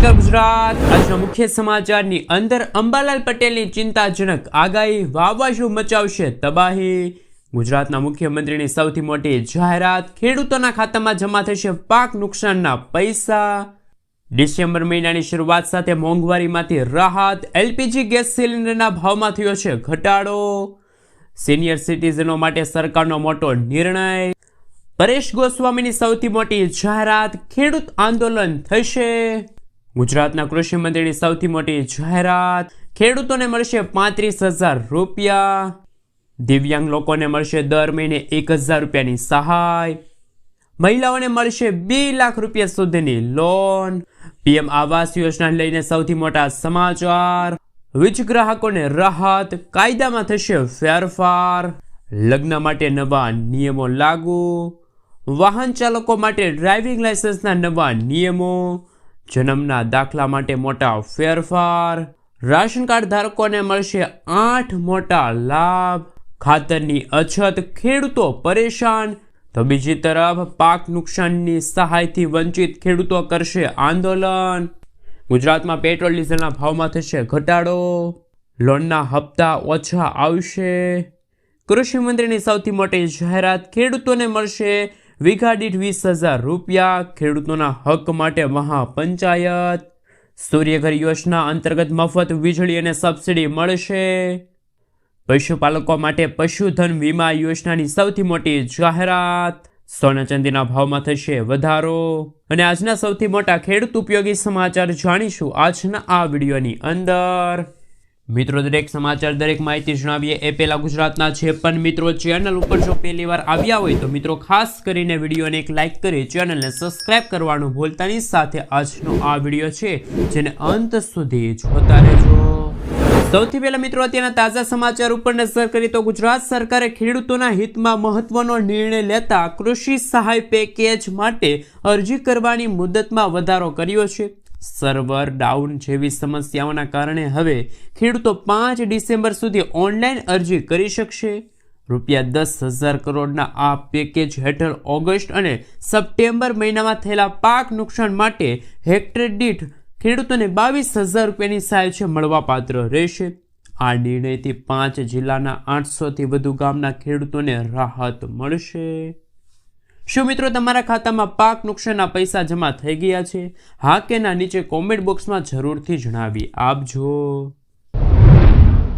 નમસ્કાર ગુજરાત. આજના મુખ્ય સમાચારની અંદર અંબાલાલ પટેલની ચિંતાજનક આગાહી વાવાઝોડું મચાવશે તબાહી. ગુજરાતના મુખ્યમંત્રીની સૌથી મોટી જાહેરાત, ખેડૂતોના ખાતામાં જમા થશે પાક નુકસાનના પૈસા. ડિસેમ્બર મહિનાની શરૂઆત સાથે મોંઘવારીમાંથી રાહત, એલપીજી ગેસ સિલિન્ડરના ભાવમાં થયો છે ઘટાડો. સિનિયર સિટીઝનો માટે સરકારનો મોટો નિર્ણય. પરેશ ગોસ્વામીની સૌથી મોટી જાહેરાત, ખેડૂત આંદોલન થશે. ગુજરાતના કૃષિ મંત્રીની સૌથી મોટી જાહેરાત, ખેડૂતોને મળશે પાંત્રીસ હજાર રૂપિયા. દિવ્યાંગ લોકોને મળશે દર મહિને એક હજાર રૂપિયાની સહાય. મહિલાઓને મળશે બે લાખ રૂપિયા સુધીની લોન પીએમ આવાસ યોજના લઈને સૌથી મોટા સમાચાર. વીજ ગ્રાહકોને રાહત, કાયદામાં થશે ફેરફાર. લગ્ન માટે નવા નિયમો લાગુ. વાહન ચાલકો માટે ડ્રાઇવિંગ લાયસન્સના નવા નિયમો. જન્મના દાખલા માટે મોટા ફેરફાર. રાશન કાર્ડ ધારકોને મળશે આઠ મોટા લાભ. ખાતરની અછત, ખેડૂતો પરેશાન. તો બીજી તરફ, પાક નુકસાનની સહાયથી વંચિત ખેડૂતો કરશે આંદોલન. ગુજરાતમાં પેટ્રોલ, ડીઝલના ભાવમાં થશે ઘટાડો. લોનના હપ્તા ઓછા આવશે. કૃષિ મંત્રીની સૌથી મોટી જાહેરાત ખેડૂતોને મળશે. વીઘા દીઠ વીસ હજાર રૂપિયા. ખેડૂતોના હક માટે મહાપંચાયત. સૂર્યઘર યોજના અંતર્ગત મફત વીજળી અને સબસિડી મળશે. પશુપાલકો માટે પશુધન વીમા યોજનાની સૌથી મોટી જાહેરાત. સોના ચાંદીના ભાવમાં થશે વધારો. અને આજના સૌથી મોટા ખેડૂત ઉપયોગી સમાચાર જાણીશું આજના આ વિડીયોની અંદર. મિત્રો, દરેક સમાચાર, દરેક માહિતી જણાવીએ. એ પહેલાં ગુજરાતના જે પણ મિત્રો ચેનલ ઉપર જો પહેલી વાર આવ્યા હોય તો મિત્રો, ખાસ કરીને વિડીયોને એક લાઇક કરી ચેનલને સબસ્ક્રાઇબ કરવાનું ભૂલતાની સાથે આજનો આ વીડિયો છે, જેને અંત સુધી જોતા રહેજો. સૌથી પહેલા મિત્રો, અત્યારના તાજા સમાચાર ઉપર નજર કરીએ તો ગુજરાત સરકારે ખેડૂતોના હિતમાં મહત્વનો નિર્ણય લેતા કૃષિ સહાય પેકેજ માટે અરજી કરવાની મુદતમાં વધારો કર્યો છે. સર્વર ડાઉન જેવી સમસ્યાઓના કારણે હવે ખેડૂતો પાંચ ડિસેમ્બર સુધી ઓનલાઈન અરજી કરી શકશે. રૂપિયા દસ હજાર કરોડના આ પેકેજ હેઠળ ઓગસ્ટ અને સપ્ટેમ્બર મહિનામાં થયેલા પાક નુકસાન માટે હેક્ટર દીઠ ખેડૂતોને બાવીસ હજાર રૂપિયાની સહાય છે મળવાપાત્ર રહેશે. આ નિર્ણયથી પાંચ જિલ્લાના આઠસોથી વધુ ગામના ખેડૂતોને રાહત મળશે. શું મિત્રો તમારા ખાતામાં પાક નુકસાનના પૈસા જમા થઈ ગયા છે? હા કે ના નીચે કોમેન્ટ બોક્સમાં જરૂરથી જણાવી આપજો.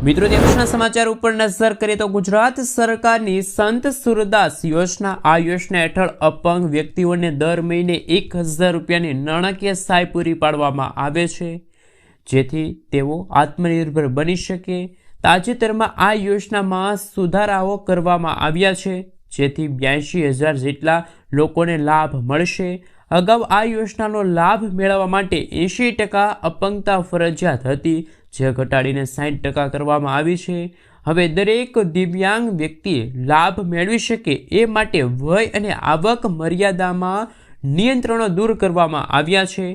મિત્રો દિવસના સમાચાર ઉપર નજર કરીએ તો ગુજરાત સરકારની સંત સુરદાસ યોજના, આ યોજના હેઠળ અપંગ વ્યક્તિઓને દર મહિને એક હજાર રૂપિયાની નાણાકીય સહાય પૂરી પાડવામાં આવે છે. જેથી તેઓ આત્મનિર્ભર બની શકે. તાજેતરમાં આ યોજનામાં સુધારાઓ કરવામાં આવ્યા છે. જેથી બ્યાસી હજાર જેટલા લોકોને લાભ મળશે. અગાઉ આ યોજનાનો લાભ મેળવવા માટે એંશી ટકા અપંગતા ફરજિયાત હતી, જે ઘટાડીને સાઠ ટકા કરવામાં આવી છે. હવે દરેક દિવ્યાંગ વ્યક્તિએ લાભ મેળવી શકે એ માટે વય અને આવક મર્યાદામાં નિયંત્રણો દૂર કરવામાં આવ્યા છે.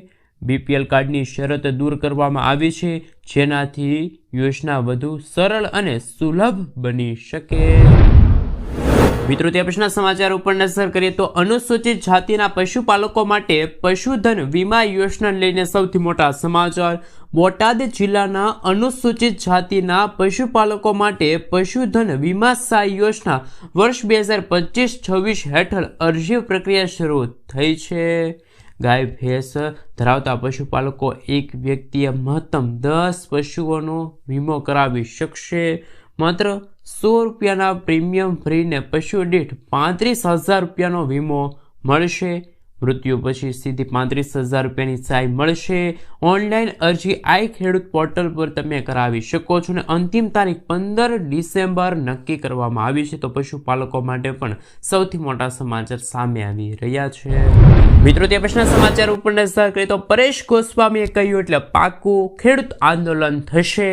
બીપીએલ કાર્ડની શરત દૂર કરવામાં આવી છે, જેનાથી યોજના વધુ સરળ અને સુલભ બની શકે. મિત્રો, તે પ્રશ્ન સમાચાર ઉપર નજર કરીએ તો અનુસૂચિત જાતિના પશુપાલકો માટે પશુધન વીમા યોજના લઈને સૌથી મોટા સમાચાર. બોટાદ જિલ્લાના અનુસૂચિત જાતિના પશુપાલકો માટે પશુધન વીમા સહાય યોજના વર્ષ બે હજાર પચીસ છવ્વીસ હેઠળ અરજી પ્રક્રિયા શરૂ થઈ છે. ગાય, ભેંસ ધરાવતા પશુપાલકો એક વ્યક્તિએ મહત્તમ દસ પશુઓનો વીમો કરાવી શકશે. માત્ર સો રૂપિયાના પ્રીમિયમ ફ્રીને પશુ દીઠ પાંત્રીસ હજાર રૂપિયાનો વીમો મળશે. મૃત્યુ પછી સીધી પાંત્રીસ હજાર રૂપિયાની સહાય મળશે. ઓનલાઈન અરજી આઈ ખેડૂત પોર્ટલ પર તમે કરાવી શકો છો અને અંતિમ તારીખ પંદર ડિસેમ્બર નક્કી કરવામાં આવી છે. તો પશુપાલકો માટે પણ સૌથી મોટા સમાચાર સામે આવી રહ્યા છે. મિત્રો, તે પછીના સમાચાર ઉપર નજર કરીએ તો પરેશ ગોસ્વામીએ કહ્યું એટલે પાકું ખેડૂત આંદોલન થશે.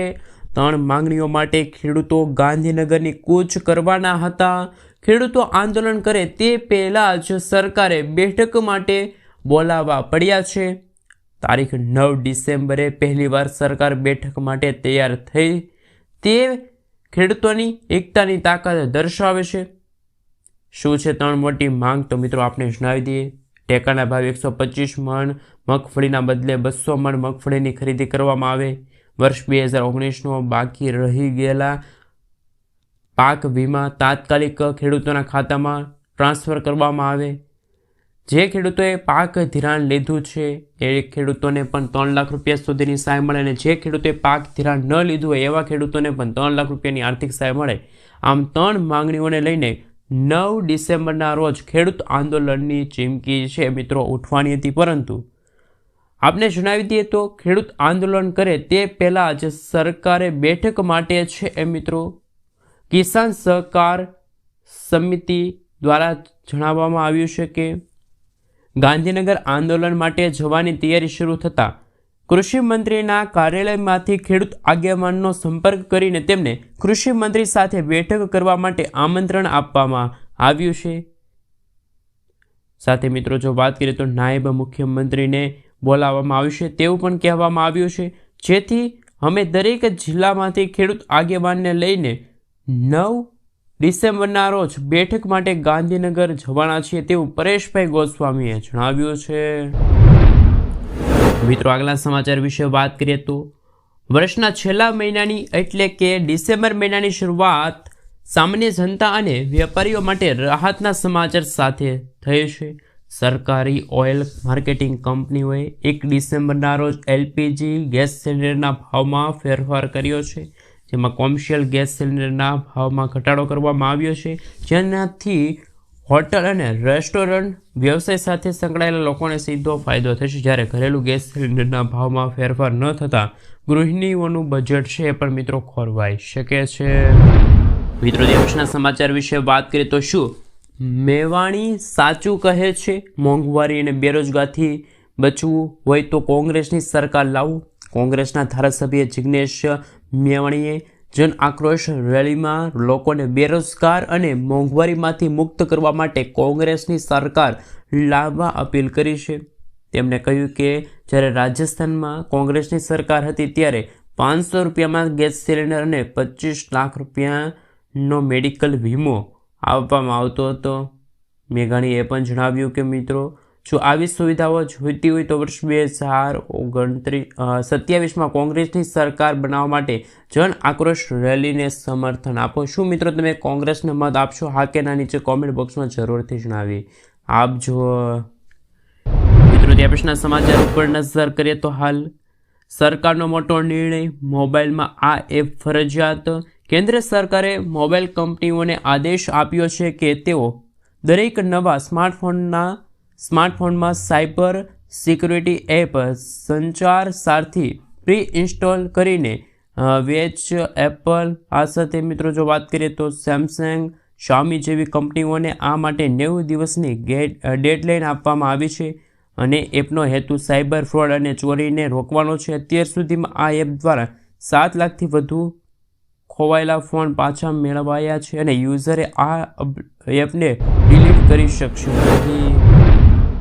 ત્રણ માંગણીઓ માટે ખેડૂતો ગાંધીનગરની કૂચ કરવાના હતા. ખેડૂતો આંદોલન કરે તે પહેલાં જ સરકારે બેઠક માટે બોલાવવા પડ્યા છે. તારીખ નવ ડિસેમ્બરે પહેલીવાર સરકાર બેઠક માટે તૈયાર થઈ. તે ખેડૂતોની એકતાની તાકાત દર્શાવે છે. શું છે ત્રણ મોટી માંગ? તો મિત્રો આપણે જણાવી દઈએ. ટેકાના ભાવ એકસો પચીસ મણ મગફળીના બદલે બસો મણ મગફળીની ખરીદી કરવામાં આવે. વર્ષ બે હજાર ઓગણીસનો બાકી રહી ગયેલા પાક વીમા તાત્કાલિક ખેડૂતોના ખાતામાં ટ્રાન્સફર કરવામાં આવે. જે ખેડૂતોએ પાક ધિરાણ લીધું છે, એ ખેડૂતોને પણ ત્રણ લાખ રૂપિયા સુધીની સહાય મળે અને જે ખેડૂતોએ પાક ધિરાણ ન લીધું હોય, એવા ખેડૂતોને પણ ત્રણ લાખ રૂપિયાની આર્થિક સહાય મળે. આમ ત્રણ માંગણીઓને લઈને નવ ડિસેમ્બરના રોજ ખેડૂત આંદોલનની ચીમકી છે મિત્રો, ઉઠવાની હતી પરંતુ આપને જણાવી દઈએ તો ખેડૂત આંદોલન કરે તે પહેલાં જ સરકારે બેઠક માટે છે એ મિત્રો. કિસાન સહકાર સમિતિ દ્વારા જણાવવામાં આવ્યું છે કે ગાંધીનગર આંદોલન માટે જવાની તૈયારી શરૂ થતાં કૃષિ મંત્રીના કાર્યાલયમાંથી ખેડૂત આગેવાનનો સંપર્ક કરીને તેમને કૃષિ મંત્રી સાથે બેઠક કરવા માટે આમંત્રણ આપવામાં આવ્યું છે. સાથે મિત્રો, જો વાત કરીએ તો નાયબ મુખ્યમંત્રીને બોલાવવામાં આવ્યું છે, તેવું પણ કહેવામાં આવ્યું છે. જેથી અમે દરેક જિલ્લામાંથી ખેડૂત આગેવાનને લઈને નવ ડિસેમ્બરના રોજ બેઠક માટે ગાંધીનગર જવાના છીએ તેવું પરેશભાઈ ગોસ્વામીએ જણાવ્યું છે. મિત્રો, આગલા સમાચાર વિશે વાત કરીએ તો વર્ષના છેલ્લા મહિનાની એટલે કે ડિસેમ્બર મહિનાની શરૂઆત સામાન્ય જનતા અને વેપારીઓ માટે રાહતના સમાચાર સાથે થઈ છે. સરકારી ઓઇલ માર્કેટિંગ કંપનીઓએ એક ડિસેમ્બરના રોજ એલપીજી ગેસ સિલિન્ડરના ભાવમાં ફેરફાર કર્યો છે, જેમાં કોમર્શિયલ ગેસ સિલિન્ડરના ભાવમાં ઘટાડો કરવામાં આવ્યો છે. જેનાથી હોટલ અને રેસ્ટોરન્ટ વ્યવસાય સાથે સંકળાયેલા લોકોને સીધો ફાયદો થશે. જ્યારે ઘરેલું ગેસ સિલિન્ડરના ભાવમાં ફેરફાર ન થતાં ગૃહિણીઓનું બજેટ છે એ પણ મિત્રો ખોરવાઈ શકે છે. મિત્રો, દિવસના સમાચાર વિશે વાત કરીએ તો શું મેવાણી સાચું કહે છે? મોંઘવારી અને બેરોજગારથી બચવું હોય તો કોંગ્રેસની સરકાર લાવવું કોંગ્રેસના ધારાસભ્ય જિગ્નેશ મેવાણીએ જન આક્રોશ રેલીમાં લોકોને બેરોજગાર અને મોંઘવારીમાંથી મુક્ત કરવા માટે કોંગ્રેસની સરકાર લાવવા અપીલ કરી છે. તેમણે કહ્યું કે, જ્યારે રાજસ્થાનમાં કોંગ્રેસની સરકાર હતી ત્યારે પાંચસો રૂપિયામાં ગેસ સિલિન્ડર અને પચીસ લાખ રૂપિયાનો મેડિકલ વીમો આપવામાં આવતો હતો. મેઘાણીએ પણ જણાવ્યું કે, મિત્રો, જો આવી સુવિધાઓ જોઈતી હોય તો વર્ષ બે હજાર ઓગણત્રીસ સત્યાવીસમાં કોંગ્રેસની સરકાર બનાવવા માટે જન આક્રોશ રેલીને સમર્થન આપો. શું મિત્રો તમે કોંગ્રેસને મત આપશો? હા કે ના, નીચે કોમેન્ટ બોક્સમાં જરૂરથી જણાવી. આપજો મિત્રો ત્યાં પછીના સમાચાર ઉપર નજર કરીએ તો હાલ સરકારનો મોટો નિર્ણય મોબાઈલમાં આ એપ ફરજિયાત કેન્દ્ર સરકારે મોબાઈલ કંપનીઓને આદેશ આપ્યો છે કે તેઓ દરેક નવા સ્માર્ટફોનના સ્માર્ટફોનમાં cyber security app Sanchar Sarathi pre install કરીને વેચ એપલ, આ સાથે મિત્રો જો વાત કરીએ તો સેમસંગ, શામી જેવી કંપનીઓને આ માટે નેવું દિવસની ડેડલાઇન આપવામાં આવી છે અને એપનો હેતુ સાયબર ફ્રોડ અને ચોરીને રોકવાનો છે. અત્યાર સુધીમાં આ એપ દ્વારા સાત લાખથી વધુ ખોવાયેલા ફોન પાછા મેળવાયા છે અને યુઝરે આ એપને ડિલીટ કરી શકશે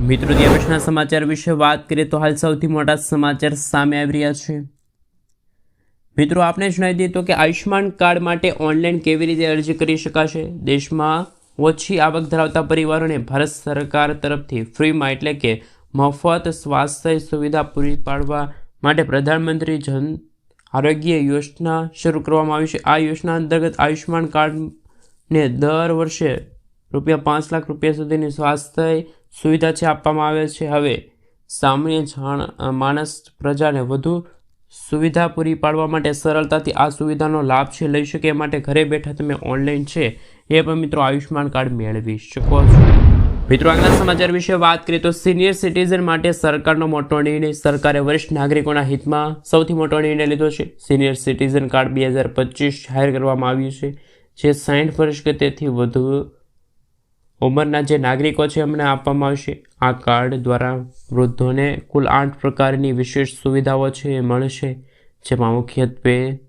મિત્રો ત્યાં પછીના સમાચાર વિશે વાત કરીએ તો હાલ સૌથી મોટા સમાચાર સામે આવી રહ્યા છે. મિત્રો આપણે જણાવી દઈએ તો કે આયુષ્યમાન કાર્ડ માટે ઓનલાઈન કેવી રીતે અરજી કરી શકાશે? દેશમાં ઓછી આવક ધરાવતા પરિવારોને ભારત સરકાર તરફથી ફ્રીમાં એટલે કે મફત સ્વાસ્થ્ય સુવિધા પૂરી પાડવા માટે પ્રધાનમંત્રી જન આરોગ્ય યોજના શરૂ કરવામાં આવી છે. આ યોજના અંતર્ગત આયુષ્યમાન કાર્ડને દર વર્ષે રૂપિયા પાંચ લાખ રૂપિયા સુધીની સ્વાસ્થ્ય સુવિધા છે આપવામાં આવે છે. હવે સામાન્ય જાણ માણસ પ્રજાને વધુ સુવિધા પૂરી પાડવા માટે સરળતાથી આ સુવિધાનો લાભ છે, લઈ શકે એ માટે ઘરે બેઠા તમે ઓનલાઈન છે. એ પણ મિત્રો આયુષ્યમાન કાર્ડ મેળવી શકો છો. મિત્રો, આગલા સમાચાર વિશે વાત કરીએ તો સિનિયર સિટીઝન માટે સરકારનો મોટો નિર્ણય સરકારે વરિષ્ઠ નાગરિકોના હિતમાં સૌથી મોટો નિર્ણય લીધો છે. સિનિયર સિટીઝન કાર્ડ બે હજાર પચીસ જાહેર કરવામાં આવ્યું છે. જે સાઠ વર્ષ કે તેથી વધુ ઉંમરના જે નાગરિકો છે, એમને આપવામાં આવશે. આ કાર્ડ દ્વારા વૃદ્ધોને કુલ આઠ પ્રકારની વિશેષ સુવિધાઓ છે, એ મળશે. જેમાં મુખ્યત્વે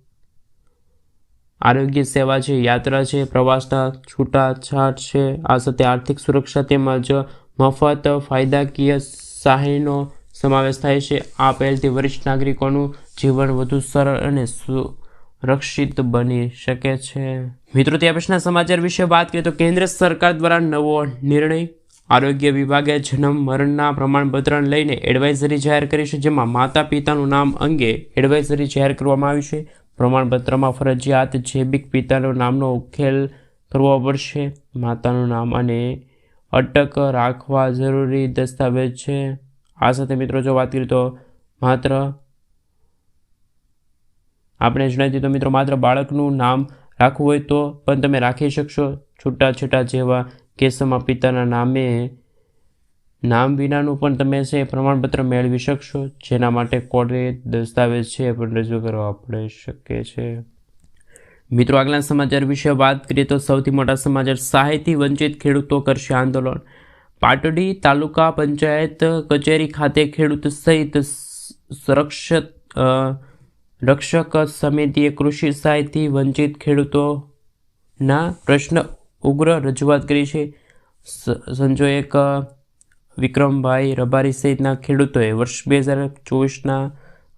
આરોગ્ય સેવા છે, યાત્રા છે, પ્રવાસના છૂટાછાટ છે. આ સાથે આર્થિક સુરક્ષા તેમજ મફત ફાયદાકીય સહાયનો સમાવેશ થાય છે. આ પહેલથી વરિષ્ઠ નાગરિકોનું જીવન વધુ સરળ અને સુરક્ષિત બની શકે છે. મિત્રો ત્યાં પછીના સમાચાર વિશે વાત કરીએ તો કેન્દ્ર સરકાર દ્વારા નવો નિર્ણય આરોગ્ય વિભાગે જન્મ, મરણના પ્રમાણપત્રને લઈને એડવાઇઝરી જાહેર કરી છે, જેમાં માતા પિતાનું નામ અંગે એડવાઇઝરી જાહેર કરવામાં આવી છે. પ્રમાણપત્રમાં ફરજિયાત જૈવિક પિતાનું નામનો ઉકેલ કરવો પડશે. માતાનું નામ અને અટક રાખવા જરૂરી દસ્તાવેજ છે. આ સાથે મિત્રો જો વાત કરીએ તો માત્ર આપણે જણાવી તો મિત્રો માત્ર બાળકનું નામ રાખવું હોય તો પણ તમે રાખી શકશો. છૂટાછેટા જેવા કેસોમાં પિતાના નામે નામ વિનાનું પણ તમે છે પ્રમાણપત્ર મેળવી શકશો, જેના માટે કોર્ટે દસ્તાવેજ છે એ પણ રજૂ કરવા પડી શકે છે મિત્રો, આગલા સમાચાર વિશે વાત કરીએ તો સૌથી મોટા સમાચાર સહાયથી વંચિત ખેડૂતો કરશે આંદોલન. પાટડી તાલુકા પંચાયત કચેરી ખાતે ખેડૂત સહિત સુરક્ષિત રક્ષક સમિતિએ કૃષિ સહાયથી વંચિત ખેડૂતોના પ્રશ્ન ઉગ્ર રજૂઆત કરી છે. સ- એક વિક્રમભાઈ રબારી સહિતના ખેડૂતોએ વર્ષ બે હજાર ચોવીસના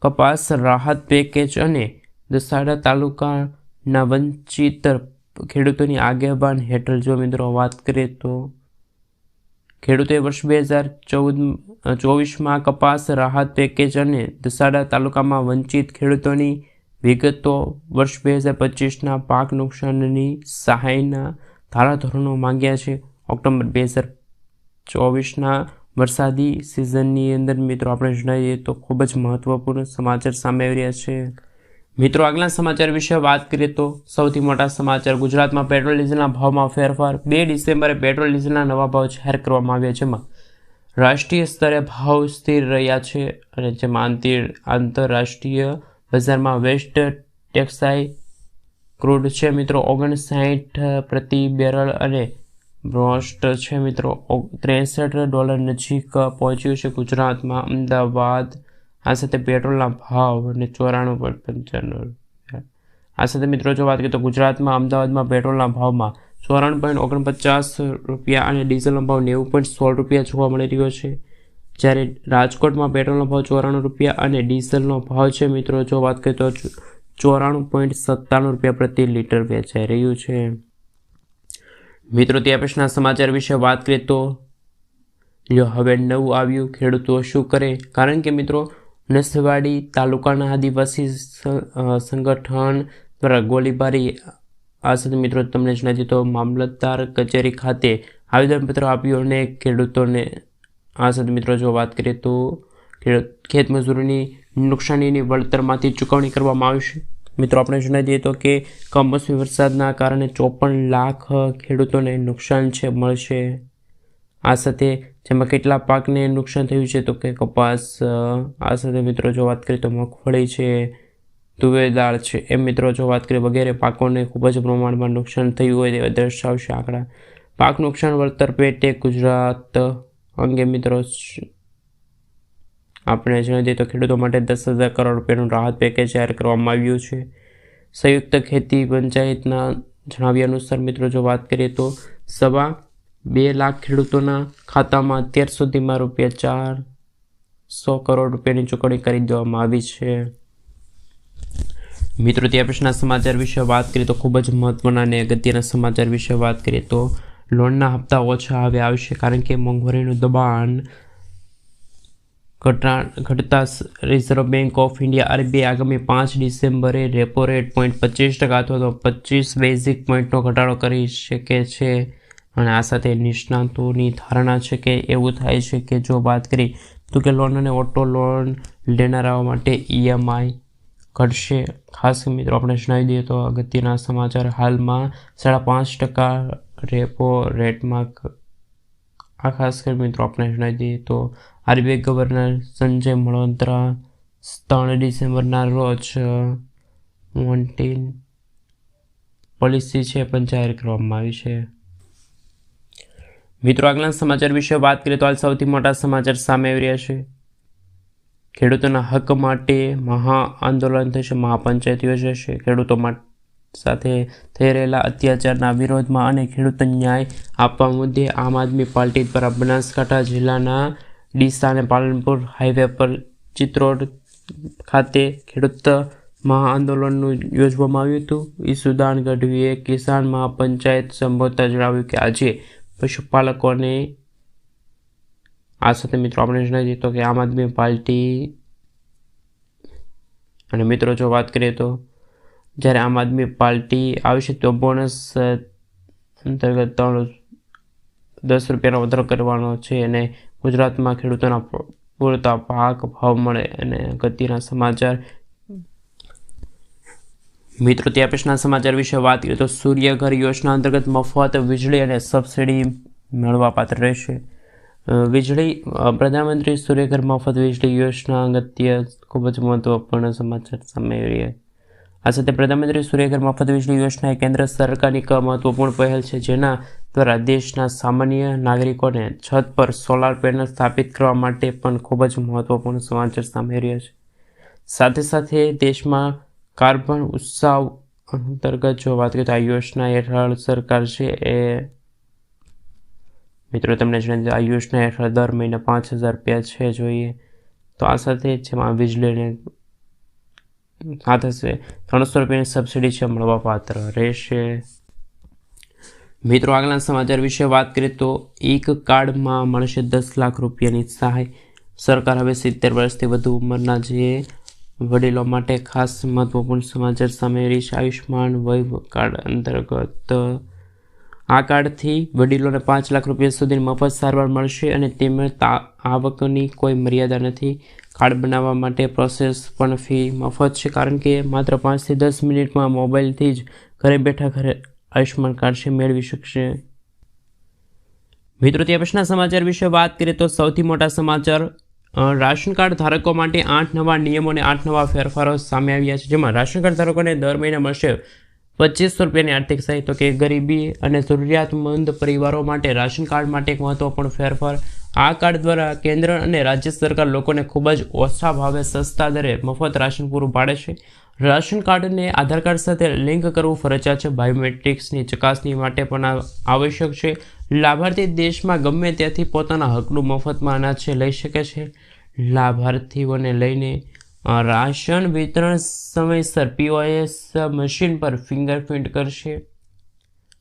કપાસ, રાહત પેકેજ અને દસાડા તાલુકાના વંચિત ખેડૂતોની આગેવાન હેઠળ જો મિત્રો વાત કરીએ તો ખેડૂતોએ વર્ષ બે હજાર ચૌદ, ચોવીસમાં કપાસ, રાહત પેકેજ અને દસાડા તાલુકામાં વંચિત ખેડૂતોની વિગતો વર્ષ બે હજાર પચીસના પાક નુકસાનની સહાયના ધારાધોરણો માંગ્યા છે. ઓક્ટોબર બે હજાર ચોવીસના વરસાદી સિઝનની અંદર મિત્રો આપણે જણાવીએ તો ખૂબ જ મહત્વપૂર્ણ સમાચાર સામે આવી રહ્યા છે. મિત્રો, આગલા સમાચાર વિશે વાત કરીએ તો સૌથી મોટા સમાચાર. ગુજરાતમાં પેટ્રોલ ડીઝલના ભાવમાં ફેરફાર. બે ડિસેમ્બરે પેટ્રોલ ડીઝલના નવા ભાવ જાહેર કરવામાં આવ્યા જેમાં રાષ્ટ્રીય સ્તરે ભાવ સ્થિર રહ્યા છે અને જેમાં આંતર, આંતરરાષ્ટ્રીય બજારમાં વેસ્ટ ટેક્સાઈ ક્રૂડ છે. મિત્રો, ઓગણસાઠ પ્રતિ બેરલ અને બ્રોસ્ટ છે મિત્રો. ત્રેસઠ ડોલર નજીક પહોંચ્યું છે ગુજરાતમાં. અમદાવાદ, આ સાથે પેટ્રોલના ભાવ અને ચોરાણું પોઈન્ટ પંચાણું આ સાથે મિત્રો, જો વાત કરીએ તો ગુજરાતમાં, અમદાવાદમાં પેટ્રોલના ભાવમાં ચોરાણું પોઈન્ટ ઓગણપચાસ રૂપિયા અને ડીઝલનો ભાવ નેવું પોઈન્ટ સોળ રૂપિયા જોવા મળી રહ્યો છે. જ્યારે રાજકોટમાં પેટ્રોલનો ભાવ ચોરાણું રૂપિયા અને ડીઝલનો ભાવ છે મિત્રો, જો વાત કરીએ તો ચોરાણું પોઈન્ટ સત્તાણું રૂપિયા પ્રતિ લીટર વેચાઈ રહ્યું છે. મિત્રો ત્યાં પછીના સમાચાર વિશે વાત કરીએ તો, જો હવે નવું આવ્યું, ખેડૂતો શું કરે? કારણ કે મિત્રો, નસવાડી તાલુકાના આદિવાસી સંગઠન દ્વારા ગોળીબારી આ સાથે મિત્રો, તમને જણાવી દીધો મામલતદાર કચેરી ખાતે આવેદનપત્ર આપ્યું અને ખેડૂતોને આ સાથે મિત્રો, જો વાત કરીએ તો ખેડૂત ખેતમજૂરીની નુકસાનીની વળતરમાંથી ચૂકવણી કરવામાં આવશે મિત્રો, આપણે જણાવી દઈએ તો કે કમોસમી વરસાદના કારણે ચોપન લાખ ખેડૂતોને નુકસાન છે, મળશે. આ સાથે જેમાં કેટલા પાકને નુકસાન થયું છે તો કે કપાસ આ સાથે મિત્રો, જો વાત કરીએ તો મગફળી છે, તુવેર દાળ છે. એમ મિત્રો, જો વાત કરીએ વગેરે પાકોને ખૂબ જ પ્રમાણમાં નુકસાન થયું હોય તેવા દર્શાવશે આંકડા. પાક નુકસાન વળતર પેટે ગુજરાત અંગે મિત્રો આપણે જણાવી દઈએ તો ખેડૂતો માટે દસ હજાર કરોડ રૂપિયાનું રાહત પેકેજ જાહેર કરવામાં આવ્યું છે. સંયુક્ત ખેતી પંચાયતના જણાવ્યા અનુસાર મિત્રો, જો વાત કરીએ તો સવા બે લાખ ખેડૂતોના ખાતામાં અત્યાર સુધીમાં રૂપિયા ચાર સો કરોડ રૂપિયાની ચૂકવણી કરી દેવામાં આવી છે. મિત્રો ત્યાં પછીના સમાચાર વિશે વાત કરીએ તો ખૂબ જ મહત્વના અને અગત્યના સમાચાર વિશે વાત કરીએ તો લોનના હપ્તા ઓછા હવે આવશે કારણ કે મોંઘવારીનું દબાણ ઘટા ઘટતા Reserve Bank of India RBI આગામી પાંચ ડિસેમ્બરે રેપો રેટ પોઈન્ટ પચીસ ટકા અથવા તો પચીસ બેઝિક પોઈન્ટનો ઘટાડો કરી શકે છે. અને આ સાથે નિષ્ણાતોની ધારણા છે કે એવું થાય છે કે જો વાત કરી તો કે લોન અને ઓટો લોન લેનારાઓ માટે ઈએમઆઈ ઘટશે. ખાસ મિત્રો, આપણે જણાવી દઈએ તો અગત્યના સમાચાર હાલમાં સાડા પાંચ ટકા રેપો રેટમાં આ ખાસ કરી મિત્રો, આપણે જણાવી દઈએ તો આરબીઆઈ ગવર્નર સંજય મલ્હોત્રા, ત્રણ ડિસેમ્બરના રોજ, મોન્ટીન પોલિસી છે પણ જાહેર કરવામાં આવી છે. મિત્રો, આગલા સમાચાર વિશે વાત કરીએ તો હાલ સૌથી મોટા સમાચાર સામે આવી રહ્યા છે. ખેડૂતોના હક માટે મહા આંદોલન થશે, મહાપંચાયત યોજાશે. ખેડૂતો સાથે થઈ રહેલા અત્યાચારના વિરોધમાં અને ખેડૂતો ન્યાય આપવા મુદ્દે આમ આદમી પાર્ટી દ્વારા બનાસકાંઠા જિલ્લાના ડીસા અને પાલનપુર હાઈવે પર ચિત્રોડ ખાતે ખેડૂત મહા આંદોલનનું યોજવામાં આવ્યું હતું. ઈસુદાન ગઢવીએ કિસાન મહાપંચાયત સંબોધતા જણાવ્યું કે આજે પશુપાલકોને આ સાથે મિત્રો આપણે જણાવી દીધો કે આમ આદમી પાર્ટી અને મિત્રો જો વાત કરીએ તો જ્યારે આમ આદમી પાર્ટી આવશે તો બોનસ અંતર્ગત ત્રણ દસ રૂપિયાનો વધારો કરવાનો છે અને ગુજરાતમાં ખેડૂતોના પૂરતા પાક ભાવ મળે અને ગતિના સમાચાર. મિત્રો ત્યાં પછીના સમાચાર વિશે વાત કરીએ તો સૂર્યઘર યોજના અંતર્ગત મફત વીજળી અને સબસિડી મળવાપાત્ર રહેશે. વીજળી પ્રધાનમંત્રી સૂર્યઘર મફત વીજળી યોજના અગત્ય ખૂબ જ મહત્વપૂર્ણ સમાચાર સામે રહ્યા આ સાથે પ્રધાનમંત્રી સૂર્યઘર મફત વીજળી યોજના એ કેન્દ્ર સરકારની એક મહત્વપૂર્ણ પહેલ છે, જેના દ્વારા દેશના સામાન્ય નાગરિકોને છત પર સોલાર પેનલ સ્થાપિત કરવા માટે પણ ખૂબ જ મહત્વપૂર્ણ સમાચાર સામે રહ્યા છે. સાથે સાથે દેશમાં કાર્બન ઉત્સાહ અંતર્ગત જો વાત કરીએ તો આ યોજના હેઠળ સરકાર છે એ મિત્રો તમને જણાવી આ યોજના હેઠળ દર મહિને પાંચ હજાર રૂપિયા છે જોઈએ. તો આ સાથે જેમાં વીજળીને આ થશે ત્રણસો રૂપિયાની સબસિડી છે, મળવા પાત્ર. રહેશે. મિત્રો, આગળના સમાચાર વિશે વાત કરીએ તો એક કાર્ડમાં મળશે દસ લાખ રૂપિયાની સહાય. સરકાર હવે સિત્તેર વર્ષથી વધુ ઉંમરના જે વડીલો માટે ખાસ મહત્વપૂર્ણ સમાચાર સામે રીશ આયુષ્યમાન વય કાર્ડ અંતર્ગત આ કાર્ડથી વડીલોને પાંચ લાખ રૂપિયા સુધી મફત સારવાર મળશે અને તેમાં તા- આવકની કોઈ મર્યાદા નથી. કાર્ડ બનાવવા માટે પ્રોસેસ પણ ફી મફત છે, કારણ કે માત્ર પાંચથી દસ મિનિટમાં મોબાઈલથી જ ઘરે બેઠા ઘરે આયુષ્માન કાર્ડ છે, મેળવી શકશે. મિત્રો ત્યાં પછીના સમાચાર વિશે વાત કરીએ તો સૌથી મોટા સમાચાર રાશન કાર્ડ ધારકો માટે આઠ નવા નિયમો અને આઠ નવા ફેરફારો સામે આવ્યા છે, જેમાં રાશન કાર્ડ ધારકોને દર મહિને મળશે પચીસો રૂપિયાની આર્થિક સહાય તો કે ગરીબી અને જરૂરિયાતમંદ પરિવારો માટે રાશન કાર્ડ માટે એક મહત્વપૂર્ણ ફેરફાર. આ કાર્ડ દ્વારા કેન્દ્ર અને રાજ્ય સરકાર લોકોને ખૂબ જ ઓછા ભાવે સસ્તા દરે મફત રાશન પૂરું પાડે છે. રાશન કાર્ડને આધાર કાર્ડ સાથે લિંક કરવું ફરજિયાત છે. બાયોમેટ્રિક્સની ચકાસણી માટે પણ આવશ્યક છે. લાભાર્થી દેશમાં ગમે ત્યાંથી પોતાના હકનું મફતમાં અનાજ લઈ શકે છે. લાભાર્થીઓને લઈને રાશન વિતરણ સમયસર પીઓએસ મશીન પર ફિંગરપ્રિન્ટ કરશે.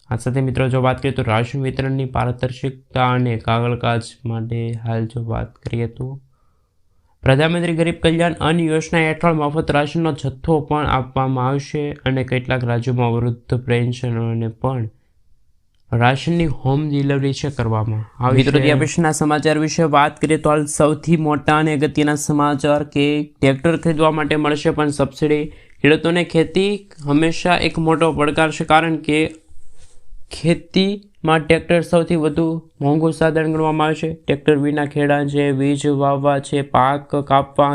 આ સાથે મિત્રો, જો વાત કરીએ તો રાશન વિતરણની પારદર્શિકતા અને કાગળકાજ માટે હાલ જો વાત કરીએ તો પ્રધાનમંત્રી ગરીબ કલ્યાણ અન્ન યોજના હેઠળ મફત રાશનનો જથ્થો પણ આપવામાં આવશે અને કેટલાક રાજ્યોમાં વૃદ્ધ પેન્શનોને પણ રાશનની હોમ ડિલિવરી છે કરવામાં. આવી મિત્રો, ત્યાં સમાચાર વિશે વાત કરીએ તો હાલ સૌથી મોટા અને અગત્યના સમાચાર કે ટ્રેક્ટર ખરીદવા માટે મળશે પણ સબસિડી ખેડૂતોને ખેતી હંમેશા એક મોટો પડકાર છે, કારણ કે ખેતીમાં ટ્રેક્ટર સૌથી વધુ મોંઘું સાધન ગણવામાં આવે છે. ટ્રેક્ટર વિના ખેડા છે વીજ વાવવા છે, પાક કાપવા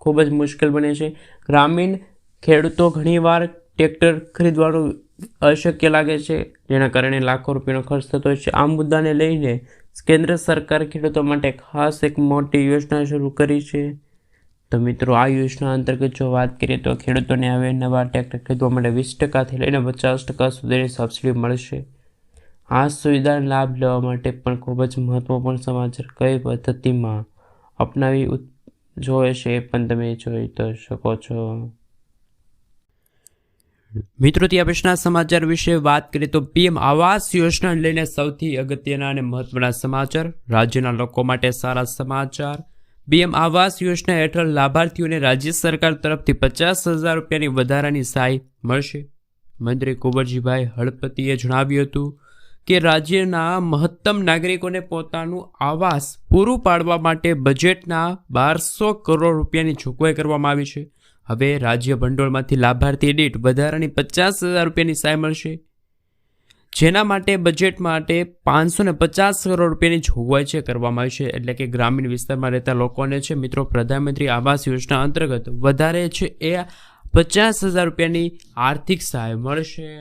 ખૂબ જ મુશ્કેલ બને છે. ગ્રામીણ ખેડૂતો ઘણીવાર ટ્રેક્ટર ખરીદવાનું અશક્ય લાગે છે. જેના કારણે લાખો રૂપિયાનો ખર્ચ થતો હોય છે. આ મુદ્દાને લઈને કેન્દ્ર સરકાર ખેડૂતો માટે ખાસ એક મોટી યોજના શરૂ કરી છે. તો મિત્રો, આ યોજના અંતર્ગત જો વાત કરીએ તો ખેડૂતોને હવે નવા ટ્રેક્ટર ખરીદવા માટે વીસ ટકાથી લઈને પચાસ ટકા સુધીની સબસિડી મળશે. આ સુવિધાનો લાભ લેવા માટે પણ ખૂબ જ મહત્વપૂર્ણ સમાચાર કઈ પદ્ધતિમાં અપનાવી જોઈએ છે એ પણ તમે જોઈ તો શકો છો. મિત્રો, ત્યાં સમાચાર વિશે વાત કરીએ તો પીએમ આવાસ યોજનાને લઈને સૌથી અગત્યના અને મહત્વના સમાચાર, રાજ્યના લોકો માટે સારા સમાચાર. પીએમ આવાસ યોજના હેઠળ લાભાર્થીઓને રાજ્ય સરકાર તરફથી પચાસ હજાર રૂપિયાની વધારાની સહાય મળશે. મંત્રી કુંવરજીભાઈ હળપતિએ જણાવ્યું હતું કે રાજ્યના મહત્તમ નાગરિકોને પોતાનું આવાસ પૂરું પાડવા માટે બજેટના બારસો કરોડ રૂપિયાની જોગવાઈ કરવામાં આવી છે. હવે રાજ્ય ભંડોળમાંથી લાભાર્થી દીઠ વધારાની પચાસ હજાર રૂપિયાની સહાય મળશે. જેના માટે બજેટ માટે પાંચસો ને પચાસ કરોડ રૂપિયાની જોગવાઈ છે કરવામાં આવી છે. એટલે કે ગ્રામીણ વિસ્તારમાં રહેતા લોકોને છે મિત્રો પ્રધાનમંત્રી આવાસ યોજના અંતર્ગત વધારે છે એ પચાસ હજાર રૂપિયાની આર્થિક સહાય મળશે.